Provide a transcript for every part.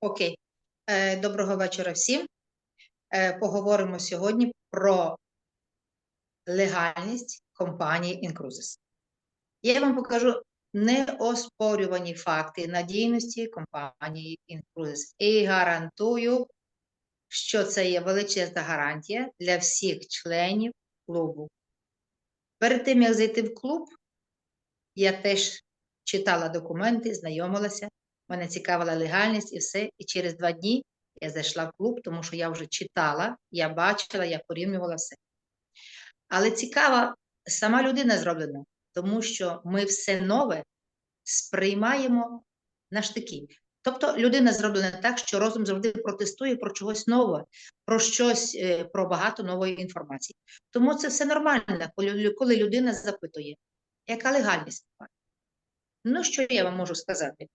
Окей. Е, Доброго вечора всім. Е, Поговоримо сьогодні про легальність компанії Incruises. Я вам покажу неоспорювані факти надійності компанії Incruises і гарантую, що це є величезна гарантія для всіх членів клубу. Перед тим, як зайти в клуб, я теж читала документи, знайомилася. Мене цікавила легальність і все. І через два дні я зайшла в клуб, тому що я вже читала, я бачила, я порівнювала все. Але цікава сама людина зроблена, тому що ми все нове сприймаємо на штики. Тобто людина зроблена так, що розум завжди протестує про чогось нове, про щось, е, про багато нової інформації. Тому це все нормально, коли коли людина запитує, яка легальність? Ну, що я вам можу сказати?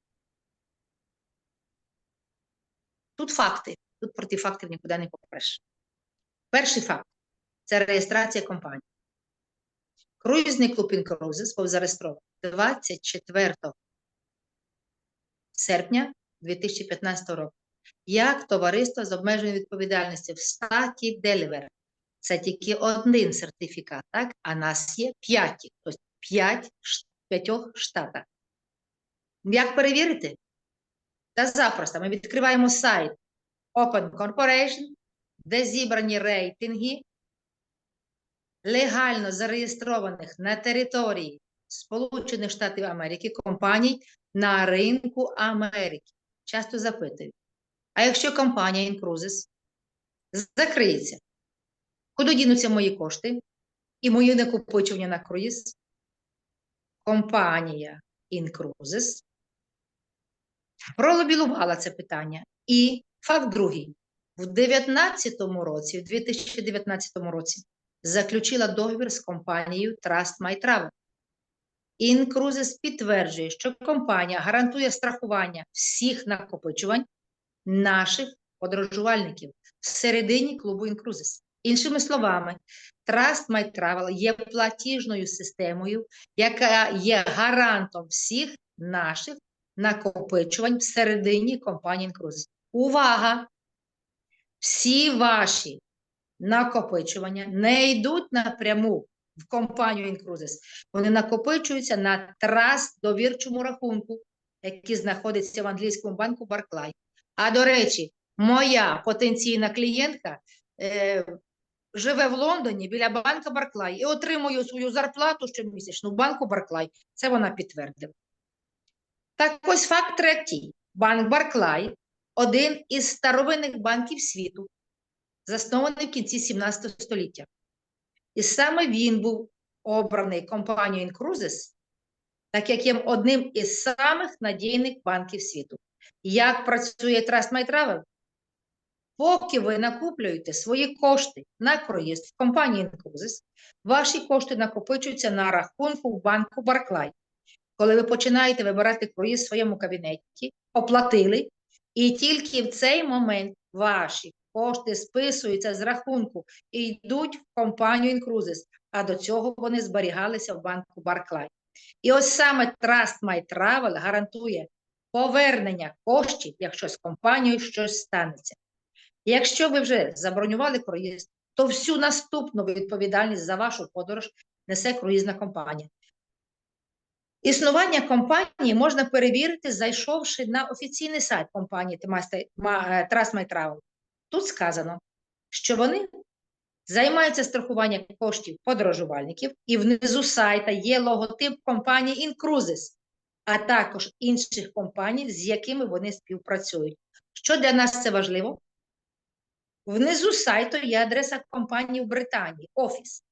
Тут факти, тут проти фактів нікуди не попреш. Перший факт це реєстрація компанії. Круїзний клуб Incruises був зареєстрований 24 серпня 2015 року як товариство з обмеженою відповідальністю в статі Делівер. Це тільки один сертифікат, так? а нас є п'ять, тобто п'ять штатах. Як перевірити? Та запросто ми відкриваємо сайт Open Corporation, де зібрані рейтинги легально зареєстрованих на території Сполучених Штатів Америки компаній на ринку Америки. Часто запитують. А якщо компанія Incruises закриється, куди дінуться мої кошти і мої накопичення на круїз? Компанія Incruises пролобілувала це питання. І факт другий. В 2019 році, в 2019 році, заключила договір з компанією Trust My Travel. Incruises підтверджує, що компанія гарантує страхування всіх накопичувань наших подорожувальників всередині клубу Incruises. Іншими словами, Trust My Travel є платіжною системою, яка є гарантом всіх наших накопичувань всередині компанії Incruises. Увага! Всі ваші накопичування не йдуть напряму в компанію Incruises. Вони накопичуються на траст довірчому рахунку, який знаходиться в англійському банку Barclay. А до речі, моя потенційна клієнтка е, живе в Лондоні біля банка Барклай і отримує свою зарплату щомісячну в банку Барклай. Це вона підтвердила. Так ось факт третій. Банк Барклай один із старовинних банків світу, заснований в кінці 17 століття. І саме він був обраний компанією Incruises, так як є одним із самих надійних банків світу. Як працює Trust My Travel? Поки ви накуплюєте свої кошти на проїзд в компанії Incruises, ваші кошти накопичуються на рахунку банку Barclay. Коли ви починаєте вибирати круїз в своєму кабінеті, оплатили, і тільки в цей момент ваші кошти списуються з рахунку і йдуть в компанію Incruises, а до цього вони зберігалися в банку Barclay. І ось саме Trust My Travel гарантує повернення коштів, якщо з компанією щось станеться. Якщо ви вже забронювали круїз, то всю наступну відповідальність за вашу подорож несе круїзна компанія. Існування компанії можна перевірити, зайшовши на офіційний сайт компанії Trust My Travel. Тут сказано, що вони займаються страхуванням коштів подорожувальників, і внизу сайта є логотип компанії Incruises, а також інших компаній, з якими вони співпрацюють. Що для нас це важливо? Внизу сайту є адреса компанії в Британії, офіс.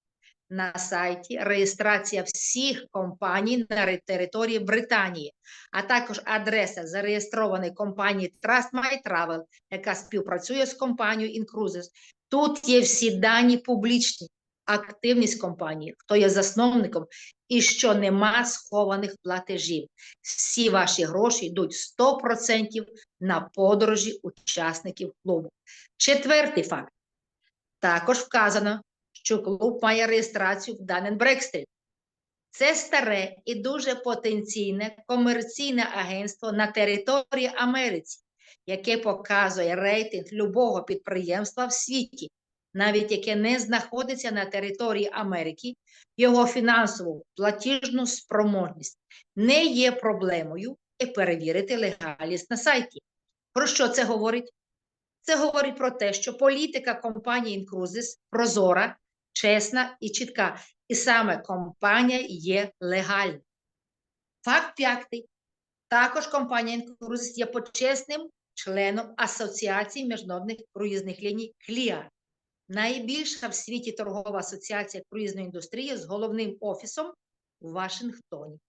На сайті реєстрація всіх компаній на території Британії, а також адреса зареєстрованої компанії Trust My Travel, яка співпрацює з компанією Incruises. Тут є всі дані публічні, активність компанії, хто є засновником і що нема схованих платежів. Всі ваші гроші йдуть 100% на подорожі учасників клубу. Четвертий факт. Також вказано, що клуб має реєстрацію в Dun Bradstreet. Це старе і дуже потенційне комерційне агентство на території Америці, яке показує рейтинг любого підприємства в світі, навіть яке не знаходиться на території Америки, його фінансову платіжну спроможність не є проблемою і перевірити легалість на сайті. Про що це говорить? Це говорить про те, що політика компанії Incruises прозора, чесна і чітка. І саме компанія є легальна. Факт п'ятий. Також компанія Incruises є почесним членом Асоціації міжнародних круїзних ліній CLIA. Найбільша в світі торгова асоціація круїзної індустрії з головним офісом у Вашингтоні.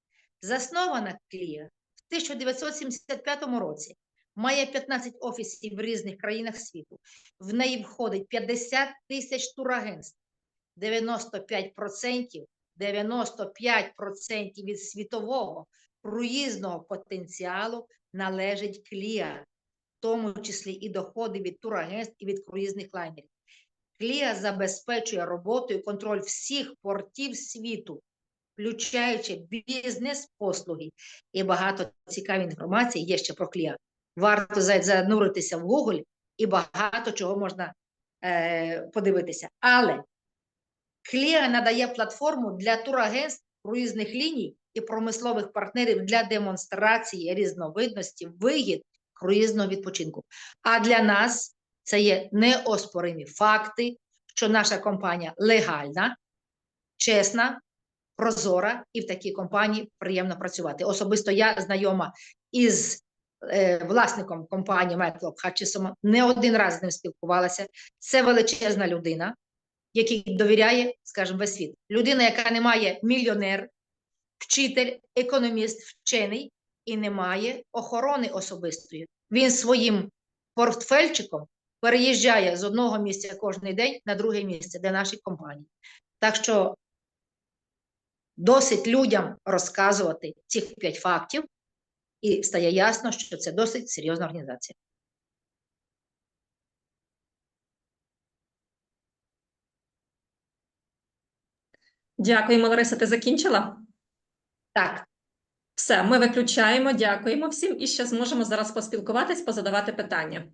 Заснована CLIA в 1975 році. Має 15 офісів в різних країнах світу. В неї входить 50 тисяч турагентств. 95%, 95% від світового круїзного потенціалу належить кліа, в тому числі і доходи від турагентств і від круїзних лайнерів. Кліа забезпечує роботу і контроль всіх портів світу, включаючи бізнес-послуги. І багато цікавої інформації є ще про кліа. Варто зануритися в Google і багато чого можна е, подивитися. Але Кліа надає платформу для турагентств, круїзних ліній і промислових партнерів для демонстрації різновидності вигід круїзного відпочинку. А для нас це є неоспоримі факти, що наша компанія легальна, чесна, прозора, і в такій компанії приємно працювати. Особисто я знайома із е, власником компанії Майклом Хатчісом, не один раз з ним спілкувалася. Це величезна людина, який довіряє, скажімо, весь світ. Людина, яка не має мільйонер, вчитель, економіст, вчений і не має охорони особистої. Він своїм портфельчиком переїжджає з одного місця кожен день на друге місце, де наші компанії. Так що досить людям розказувати цих п'ять фактів, і стає ясно, що це досить серйозна організація. Дякуємо, Лариса. Ти закінчила? Так, Все, ми виключаємо. Дякуємо всім і ще зможемо зараз поспілкуватись, позадавати питання.